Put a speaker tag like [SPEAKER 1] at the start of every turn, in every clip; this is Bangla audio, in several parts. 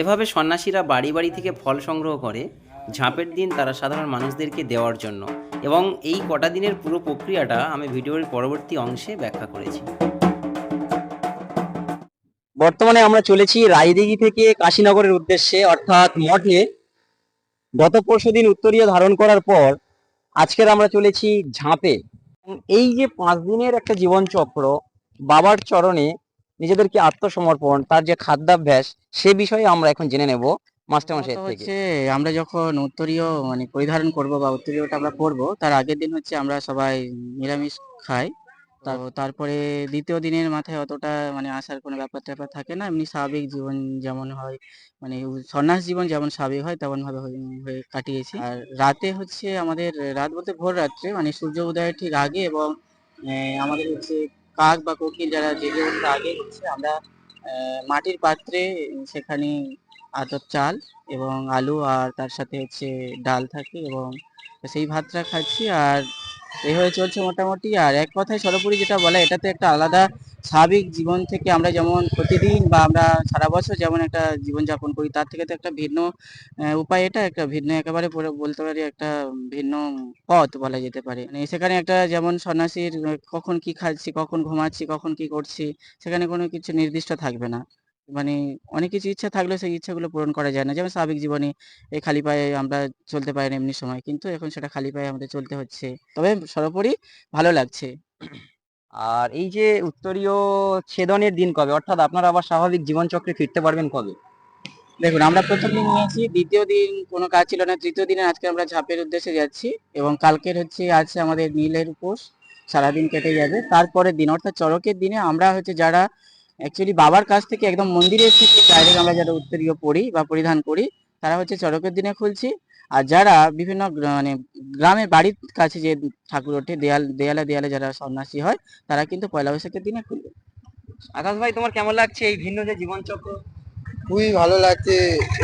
[SPEAKER 1] এভাবে সন্ন্যাসীরা বাড়ি বাড়ি থেকে ফল সংগ্রহ করে, ঝাঁপের দিন তারা সাধারণ মানুষদেরকে দেওয়ার জন্য। এবং এই কটা দিনের পুরো প্রক্রিয়াটা আমি ভিডিওর পরবর্তী অংশে ব্যাখ্যা করেছি।
[SPEAKER 2] বর্তমানে আমরা চলেছি রায়দিঘি থেকে কাশীনগরের উদ্দেশ্যে, অর্থাৎ মঠে গত পরশু দিন উত্তরীয় ধারণ করার পর, আজকের আমরা চলেছি ঝাঁপে। এই যে পাঁচ দিনের একটা জীবন চক্র বাবার চরণে নিজেদেরকে আত্মসমর্পণ তার যে খাদ্যাভ্যাস সে বিষয়ে আমরা এখন জেনে নেব মাস্টারমশাই থেকে।
[SPEAKER 3] আমরা যখন উত্তরীয় মানে পরিধারণ করব বা উত্তরীয়টা আমরা পরব তার আগের দিন হচ্ছে আমরা সবাই নিরামিষ খাই। তারপরে দ্বিতীয় দিনের মাথায় অতটা মানে আসার কোনো ব্যাপার ট্যাপার থাকে না এমনি স্বাভাবিক জীবন যেমন হয় মানে সন্ন্যাস জীবন যেমন স্বাভাবিক হয় তেমন ভাবে হয়ে কাটিয়েছি। আর রাতে হচ্ছে আমাদের রাত বলতে ভোর রাত্রে মানে সূর্য উদয়ের ঠিক আগে এবং আমাদের হচ্ছে কাক বা কোকিল যারা জেগে উঠতে আগে হচ্ছে আমরা মাটির পাত্রে সেখানে আতপ চাল এবং আলু আর তার সাথে হচ্ছে ডাল থাকে এবং সেই ভাতটা খাচ্ছি আর এইভাবে চলছে মোটামুটি। আর এক কথায় সর্বোপরি যেটা বলা, এটাতে একটা আলাদা স্বাভাবিক জীবন থেকে আমরা যেমন প্রতিদিন বা আমরা সারা বছর যেমন একটা জীবনযাপন করি, তার থেকে তো একটা ভিন্ন উপায় এটা, একটা ভিন্ন একেবারে বলতে পারি একটা ভিন্ন পথ বলা যেতে পারে। মানে সেখানে একটা যেমন সন্ন্যাসীর কখন কি খাচ্ছি, কখন ঘুমাচ্ছি, কখন কি করছি, সেখানে কোনো কিছু নির্দিষ্ট থাকবে না। মানে অনেক কিছু ইচ্ছা থাকলেও সেই ইচ্ছাগুলো পূরণ করা যায় না। যেমন স্বাভাবিক জীবনে এই খালি পায়ে আমরা চলতে পারি না এমনি সময়, কিন্তু এখন সেটা খালি পায়ে আমাদের চলতে হচ্ছে। তবে সর্বোপরি ভালো লাগছে।
[SPEAKER 2] আর এই যে উত্তরীয় ছেদনের দিন কবে? অর্থাৎ আপনারা আবার স্বাভাবিক জীবনচক্রে ফিরতে পারবেন কবে?
[SPEAKER 3] দেখুন, আমরা প্রথম দিন নিয়েছি, দ্বিতীয় দিন কোনো কাজ ছিল না, তৃতীয় দিনে আজকে আমরা ঝাঁপের উদ্দেশ্যে যাচ্ছি এবং কালকের হচ্ছে, আছে আমাদের নীলের উপোস, সারাদিন কেটে যাবে। তারপরের দিন, অর্থাৎ চড়কের দিনে আমরা হচ্ছে যারা অ্যাকচুয়ালি বাবার কাছ থেকে একদম মন্দিরের থেকে ডাইরেক্ট আমরা যারা উত্তরীয় পড়ি বা পরিধান করি, তারা হচ্ছে চড়কের দিনে খুলছি। আর যারা বিভিন্ন মানে গ্রামে বাড়ির কাছে যে ঠাকুর ওঠে দেয়াল দেয়ালে দেয়ালে যারা সন্ন্যাসী হয় তারা কিন্তু পয়লা বৈশাখের দিনে খুলবে
[SPEAKER 2] আকাশ ভাই তোমার কেমন লাগছে এই ভিন্ন যে জীবনচক্র?
[SPEAKER 4] খুবই ভালো লাগছে।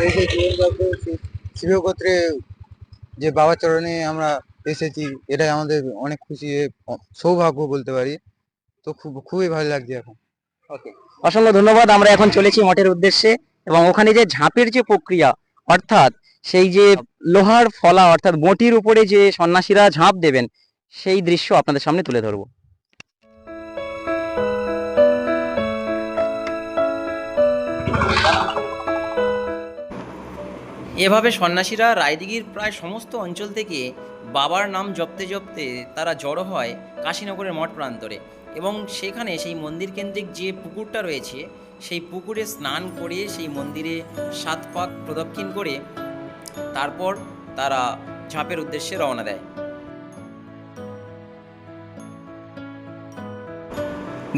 [SPEAKER 4] এই যে জীবনচক্র শিবগোত্রে যে বাবা চরণে আমরা এসেছি এটাই আমাদের অনেক খুশি সৌভাগ্য বলতে পারি। তো খুব খুবই ভালো লাগছে এখন। ওকে।
[SPEAKER 2] অসংখ্য ধন্যবাদ। আমরা এখন চলেছি মঠের উদ্দেশ্যে এবং ওখানে যে ঝাঁপের যে প্রক্রিয়া অর্থাৎ সেই যে লোহার ফলা অর্থাৎ বটির উপরে যে সন্ন্যাসীরা ঝাঁপ দেবেন সেই দৃশ্য আপনাদের সামনে তুলে ধরবো।
[SPEAKER 1] এভাবে সন্ন্যাসীরা রায়দিঘির প্রায় সমস্ত অঞ্চল থেকে বাবার নাম জপতে জপতে তারা জড়ো হয় কাশীনগরের মঠ প্রান্তরে এবং সেখানে সেই মন্দির কেন্দ্রিক যে পুকুরটা রয়েছে সেই পুকুরে স্নান করে সেই মন্দিরে সাত পাক প্রদক্ষিণ করে তারপর তারা ঝাঁপের উদ্দেশ্যে রওনা দেয়।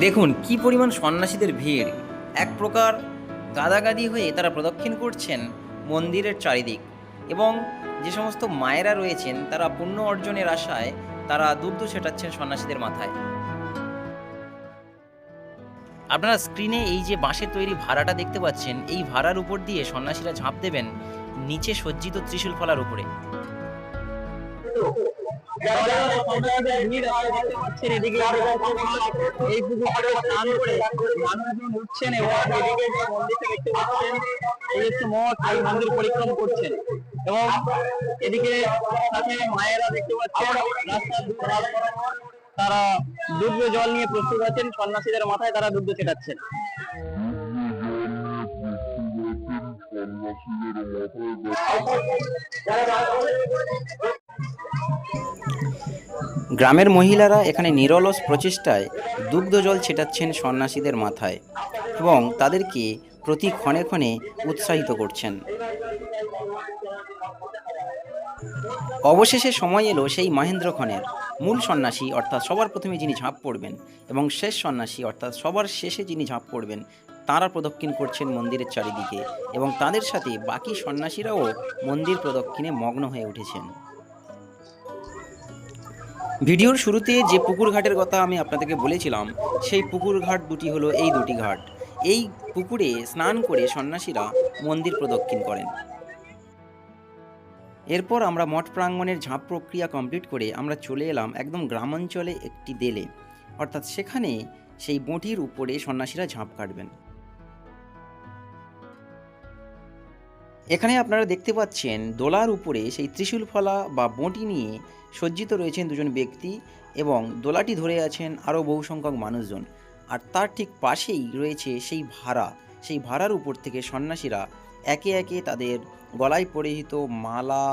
[SPEAKER 1] দেখুন, কি পরিমাণ সন্ন্যাসীদের ভিড়। এক প্রকার গাদাগাদি হয়ে তারা প্রদক্ষিণ করছেন মন্দিরের চারিদিক এবং যে সমস্ত মায়েরা রয়েছেন, তারা পুণ্য অর্জনের আশায় তারা দুগ্ধ ছেটাচ্ছেন সন্ন্যাসীদের মাথায়। আপনারা স্ক্রিনে এই যে বাঁশের তৈরি ভাড়াটা দেখতে পাচ্ছেন, এই ভাড়ার উপর দিয়ে সন্ন্যাসীরা ঝাঁপ দেবেন। নিচে সজ্জিত ত্রিশূল ফলার উপরে।
[SPEAKER 2] করছেন এবং এদিকে মায়েরা দেখতে পাচ্ছেন তারা দুগ্ধ জল নিয়ে প্রস্তুত আছেন, সন্ন্যাসীদের মাথায় তারা দুগ্ধ ছেটাচ্ছেন।
[SPEAKER 1] গ্রামের মহিলারা এখানে নিরলস প্রচেষ্টায় দুগ্ধ জল ছেটাচ্ছেন সন্ন্যাসীদের মাথায় এবং তাদেরকে প্রতি ক্ষণে ক্ষণে উৎসাহিত করছেন। অবশেষে সময় এলো সেই মহেন্দ্রক্ষণের মূল সন্ন্যাসী অর্থাৎ সবার প্রথমে যিনি ঝাঁপ পড়বেন এবং শেষ সন্ন্যাসী অর্থাৎ সবার শেষে যিনি ঝাঁপ পড়বেন তারা প্রদক্ষিণ করছেন মন্দিরের চারিদিকে এবং তাদের সাথে বাকি সন্ন্যাসীরাও মন্দির প্রদক্ষিণে মগ্ন হয়ে উঠেছেন। ভিডিওর শুরুতে যে পুকুর ঘাটের কথা আমি আপনাদেরকে বলেছিলাম, সেই পুকুর ঘাট দুটি হলো এই দুটি ঘাট। এই পুকুরে স্নান করে সন্ন্যাসীরা মন্দির প্রদক্ষিণ করেন। এরপর আমরা মঠ প্রাঙ্গণের ঝাঁপ প্রক্রিয়া কমপ্লিট করে আমরা চলে এলাম একদম গ্রামাঞ্চলে একটি দেলে। অর্থাৎ সেখানে সেই বটির উপরে সন্ন্যাসীরা ঝাঁপ কাটবেন। এখানে আপনারা দেখতে পাচ্ছেন দোলার উপরে সেই ত্রিশূল ফলা বা বঁটি নিয়ে সজ্জিত রয়েছেন দুজন ব্যক্তি এবং দোলাটি ধরে আছেন আরও বহু সংখ্যক মানুষজন। আর তার ঠিক পাশেই রয়েছে সেই ভাড়া। সেই ভাড়ার উপর থেকে সন্ন্যাসীরা একে একে তাদের গলায় পরিহিত মালা,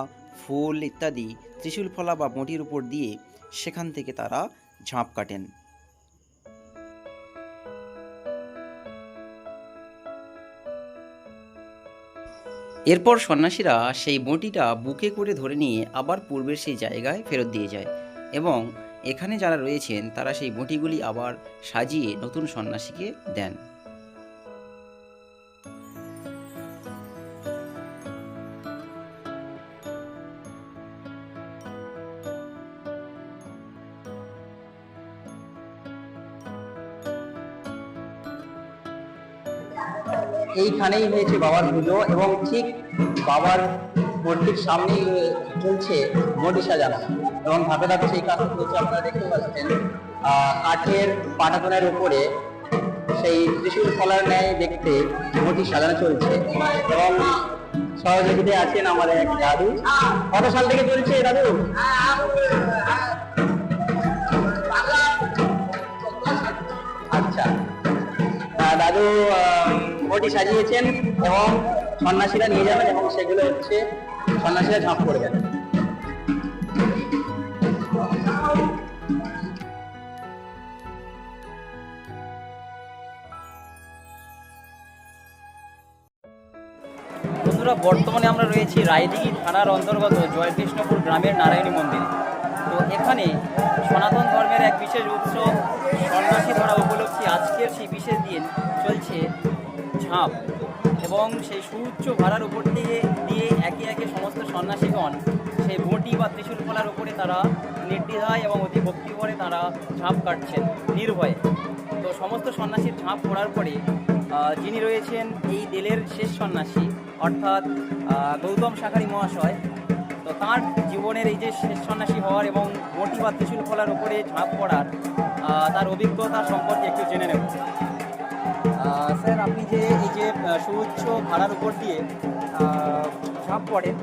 [SPEAKER 1] ফুল ইত্যাদি ত্রিশূল ফলা বা বঁটির উপর দিয়ে সেখান থেকে তারা ঝাঁপ কাটেন। এরপর সন্ন্যাসীরা সেই বঁটিটা বুকে করে ধরে নিয়ে আবার পূর্বের সেই জায়গায় ফেরত দিয়ে যায় এবং এখানে যারা রয়েছেন তারা সেই বঁটিগুলি আবার সাজিয়ে নতুন সন্ন্যাসীকে দেন।
[SPEAKER 2] এইখানেই হয়েছে বাবার পুজো এবং ঠিক বাবার মূর্তির সামনেই চলছে মূর্তি সাজানো এবং ধাপে ধাপে সেই কাজ চলছে, আপনারা দেখতে পাচ্ছেন। কাঠের পাটাতনের উপরে সেই ত্রিশূল ফলার ন্যায় দেখতে মূর্তি সাজানো চলছে। এবং সহযোগিতায় আছেন আমাদের এক দাদু। কত সাল থেকে চলছে দাদু? আচ্ছা। দাদু মোটি সাজিয়েছেন এবং সন্ন্যাসীরা নিয়ে যাবেন এবং সেগুলো হচ্ছে সন্ন্যাসীরা ঝাঁপ করবেন
[SPEAKER 1] বন্ধুরা, বর্তমানে আমরা রয়েছি রায়দিঘি থানার অন্তর্গত জয়কৃষ্ণপুর গ্রামের নারায়ণী মন্দির। তো এখানে সনাতন ধর্মের এক বিশেষ উৎসব সন্ন্যাসী ধরা উপলক্ষে আজকের সেই বিশেষ ঝাঁপ এবং সেই সুউচ্চ ভাড়ার উপর দিয়ে দিয়ে একে একে সমস্ত সন্ন্যাসীগণ সেই বঁটি বা ত্রিশূল ফলার উপরে তারা নির্দ্বিধায় এবং অতি ভক্তি করে তারা ঝাঁপ কাটছেন নির্ভয়ে। তো সমস্ত সন্ন্যাসীর ঝাঁপ পড়ার পরে যিনি রয়েছেন এই দেলের শেষ সন্ন্যাসী, অর্থাৎ গৌতম শাখারি মহাশয়, তো তার জীবনের এই যে শেষ সন্ন্যাসী হওয়ার এবং মোটি বা ত্রিশূল ফলার উপরে ঝাঁপ পড়ার তার অভিজ্ঞতা সম্পর্কে একটু জেনে নেব। স্যার আপনি যে এই যে সুউচ্চ ভাড়ার উপর দিয়ে ঝাঁপ পড়েন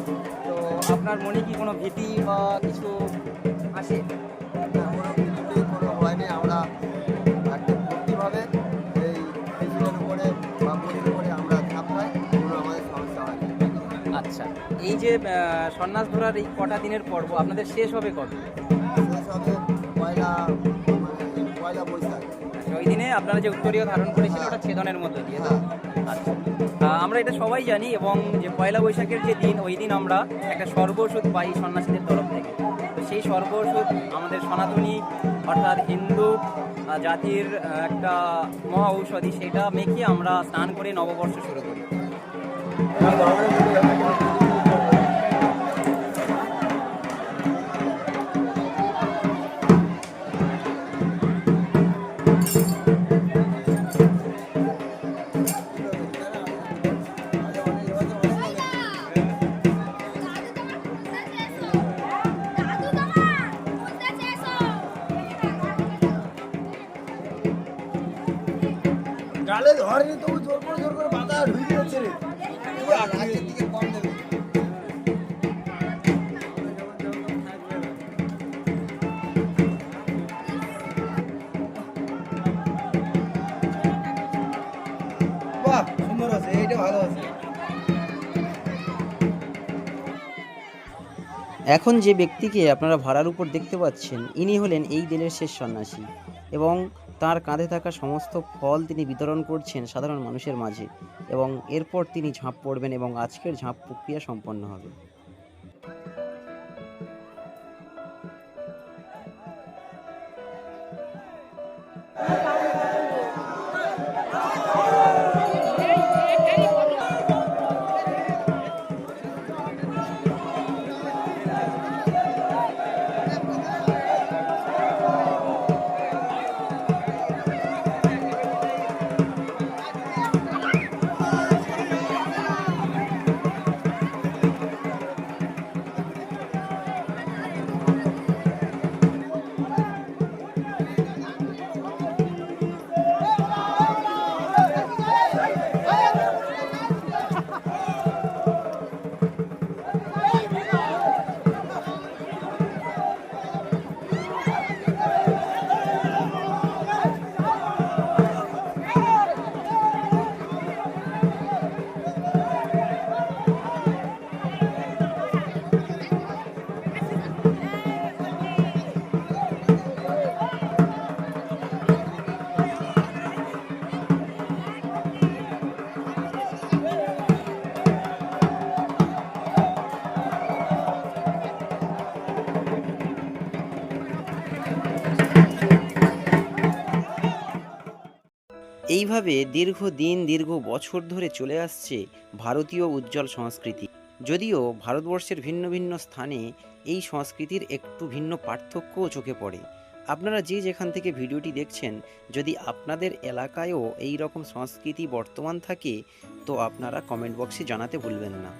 [SPEAKER 1] তো আপনার মনে কি কোনো ভীতি বা কিছু আসে
[SPEAKER 4] কোনো আমরা একদম এই উপরে বা উপরে আমরা ঝাঁপ খাই কোনো আমাদের সমস্যা হয়
[SPEAKER 1] আচ্ছা এই যে সন্ন্যাস ধরার এই কটা দিনের পর্ব আপনাদের শেষ হবে কবে?
[SPEAKER 4] শেষ হবে পয়লা
[SPEAKER 1] দিনে আপনারা যে উত্তরীয় ধারণ করেছিলেন, ওটা ছেদনের মধ্যে দিয়ে আচ্ছা। আমরা এটা সবাই জানি এবং যে পয়লা বৈশাখের যে দিন, ওই দিন আমরা একটা সর্বওষুধ পাই সন্ন্যাসীদের তরফ থেকে। তো সেই সর্বওষুধ আমাদের সনাতনী, অর্থাৎ হিন্দু জাতির একটা মহা ঔষধি, সেটা মেখে আমরা স্নান করে নববর্ষ শুরু করি।
[SPEAKER 4] তবু জোর করে জোর করে ঢুকে যাচ্ছে রে।
[SPEAKER 1] এখন যে ব্যক্তিকে আপনারা ভাড়ার উপর দেখতে পাচ্ছেন, ইনি হলেন এই দিনের শেষ সন্ন্যাসী এবং তার কাঁধে থাকা সমস্ত ফল তিনি বিতরণ করছেন সাধারণ মানুষের মাঝে এবং এরপর তিনি ঝাঁপ পড়বেন এবং আজকের ঝাঁপ প্রক্রিয়া সম্পন্ন হবে। এইভাবে দীর্ঘ দিন দীর্ঘ বছর ধরে চলে আসছে ভারতীয় উজ্জ্বল সংস্কৃতি। যদিও ভারতবর্ষের ভিন্ন ভিন্ন স্থানে এই সংস্কৃতির একটু ভিন্ন পার্থক্যও চোখে পড়ে। আপনারা যে যেখান থেকে ভিডিওটি দেখছেন, যদি আপনাদের এলাকায়ও এই রকম সংস্কৃতি বর্তমান থাকে, তো আপনারা কমেন্ট বক্সে জানাতে ভুলবেন না।